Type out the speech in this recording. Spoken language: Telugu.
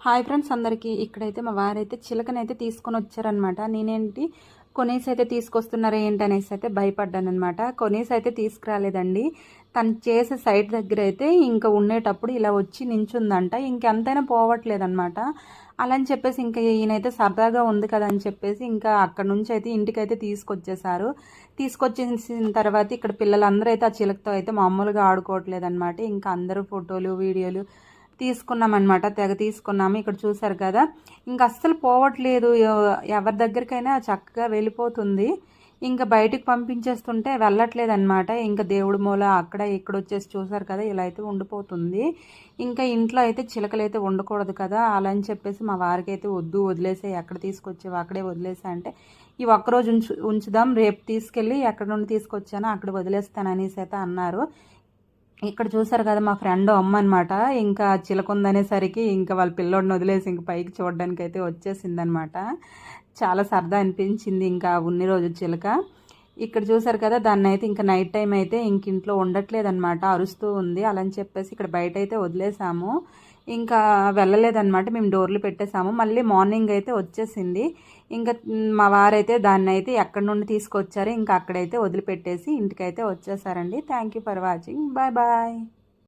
హాయ్ ఫ్రెండ్స్ అందరికీ. ఇక్కడైతే మా వారైతే చిలకనైతే తీసుకొని వచ్చారనమాట నేనేంటి కొనేసి అయితే తీసుకొస్తున్నారు ఏంటి అనేసి అయితే భయపడ్డాను అనమాట కొనేసి అయితే తీసుకురాలేదండి. తను చేసే సైట్ దగ్గర అయితే ఇంకా ఉండేటప్పుడు ఇలా వచ్చి నించుందంట. ఇంకెంతైనా పోవట్లేదనమాట అలా అని చెప్పేసి ఇంకా ఈయనైతే సరదాగా ఉంది కదా అని చెప్పేసి ఇంకా అక్కడ నుంచి అయితే ఇంటికైతే తీసుకొచ్చేసారు. తీసుకొచ్చేసిన తర్వాత ఇక్కడ పిల్లలందరూ అయితే ఆ చిలకతో అయితే మామూలుగా ఆడుకోవట్లేదు ఇంకా అందరూ ఫోటోలు వీడియోలు తీసుకున్నామన్నమాట తెగ తీసుకున్నాము. ఇక్కడ చూసారు కదా. ఇంకా అస్సలు పోవట్లేదు. ఎవరి దగ్గరికైనా చక్కగా వెళ్ళిపోతుంది. ఇంకా బయటికి పంపించేస్తుంటే వెళ్ళట్లేదు అనమాట ఇంకా దేవుడి మూల అక్కడ ఇక్కడ వచ్చేసి చూసారు కదా ఇలా అయితే ఉండిపోతుంది. ఇంకా ఇంట్లో అయితే చిలకలు అయితే ఉండకూడదు కదా. అలా అని చెప్పేసి మా వారికి అయితే వద్దు వదిలేసే ఎక్కడ తీసుకొచ్చేవి అక్కడే వదిలేసా అంటే ఈ ఒక్కరోజు ఉంచు ఉంచుదాం రేపు తీసుకెళ్ళి ఎక్కడ నుండి తీసుకొచ్చానో అక్కడ వదిలేస్తాను అనేసి అయితే అన్నారు. ఇక్కడ చూసారు కదా మా ఫ్రెండ్ అమ్మ అనమాట ఇంకా చిలకుందనేసరికి ఇంకా వాళ్ళ పిల్లోడిని వదిలేసి ఇంక పైకి చూడడానికి అయితే వచ్చేసిందనమాట చాలా సరదా అనిపించింది ఇంకా ఉన్ని రోజు చిలక. ఇక్కడ చూసారు కదా దాన్ని అయితే ఇంకా నైట్ టైం అయితే ఇంక ఇంట్లో ఉండట్లేదు అనమాట అరుస్తూ ఉంది. అలా అని చెప్పేసి ఇక్కడ బయట అయితే వదిలేసాము. ఇంకా వెళ్ళలేదన్నమాట. మేము డోర్లు పెట్టేసాము మళ్ళీ మార్నింగ్ అయితే వచ్చేసింది. ఇంకా మా వారైతే దాన్ని అయితే ఎక్కడి నుండి తీసుకొచ్చారో ఇంకా అక్కడైతే వదిలిపెట్టేసి ఇంటికైతే వచ్చేసారండి. Thank you for watching. Bye bye.